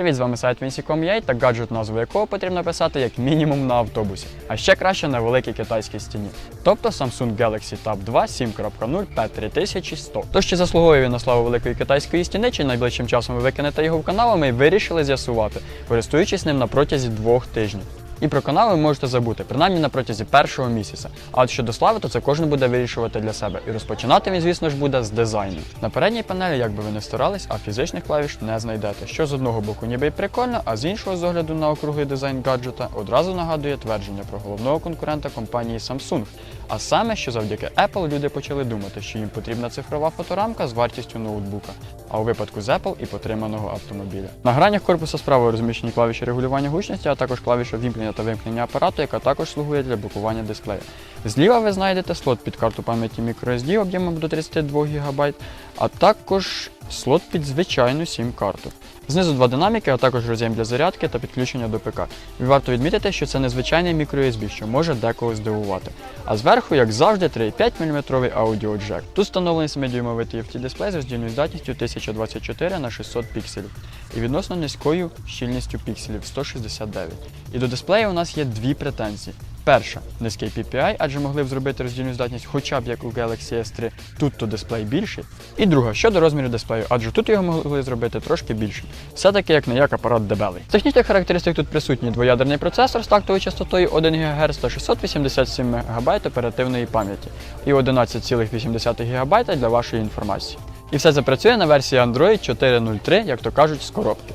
Привіт, з вами сайт Vinci.com.ua та гаджет, назву якого потрібно писати як мінімум на автобусі, а ще краще на великій китайській стіні. Тобто Samsung Galaxy Tab 2 7.0 P3100. Тож чи заслуговує він на славу великої китайської стіни, чи найближчим часом ви викинете його в канал, ми вирішили з'ясувати, користуючись ним на протязі двох тижнів. І про канал ви можете забути, принаймні на протязі першого місяця. А от щодо слави, то це кожен буде вирішувати для себе. І розпочинати він, звісно ж, буде з дизайну. На передній панелі, як би ви не старались, а фізичних клавіш не знайдете. Що з одного боку ніби й прикольно, а з іншого з огляду на округлий дизайн гаджета одразу нагадує твердження про головного конкурента компанії Samsung. А саме, що завдяки Apple люди почали думати, що їм потрібна цифрова фоторамка з вартістю ноутбука, а у випадку з Apple і потриманого автомобіля. На гранях корпуса справа розміщені клавіші регулювання гучності, а також клавіша вімкнення та вимкнення апарату, яка також слугує для блокування дисплея. Зліва ви знайдете слот під карту пам'яті microSD об'ємом до 32 ГБ, а також слот під звичайну сім-карту. Знизу два динаміки, а також роз'єм для зарядки та підключення до ПК. Варто відмітити, що це незвичайний microUSB, що може декого здивувати. А зверху, як завжди, 3,5 мм аудіоджек. Тут встановлений 7-дюймовий TFT дисплей з роздільною здатністю 1024 на 600 пікселів і відносно низькою щільністю пікселів 169. І до дисплею у нас є дві претензії. Перша низький PPI, адже могли б зробити роздільну здатність хоча б як у Galaxy S3, тут то дисплей більший. І друга щодо розміру дисплею, адже тут його могли зробити трошки більшим. Все-таки як не як апарат дебелий. Технічних характеристик тут присутній двоядерний процесор з тактовою частотою 1 ГГц та 687 МБ оперативної пам'яті і 11,8 ГБ для вашої інформації. І все це працює на версії Android 4.0.3, як то кажуть, з коробки.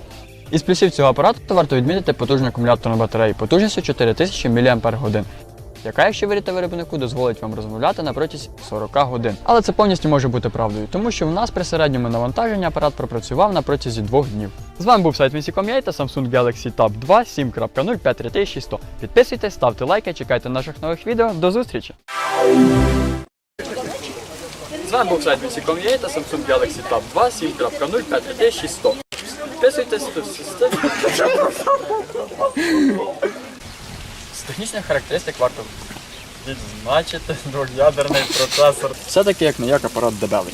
Із плюсів цього апарату варто відмітити потужну акумуляторну батарею потужністю 4000 мАч, яка, якщо вірити виробнику, дозволить вам розмовляти на протязі 40 годин. Але це повністю може бути правдою, тому що в нас при середньому навантаженні апарат пропрацював на протязі двох днів. З вами був сайт Vinci.com.ua та Samsung Galaxy Tab 2 7.0 53100. Підписуйтесь, ставте лайки, чекайте наших нових відео. До зустрічі! З вами був сайт Vinci.com.ua та Samsung Galaxy Tab 2 7.0 53100. Підписуйтесь. З технічних характеристик варто відзначити двох'ядерний процесор. Все-таки як не як апарат дебелий.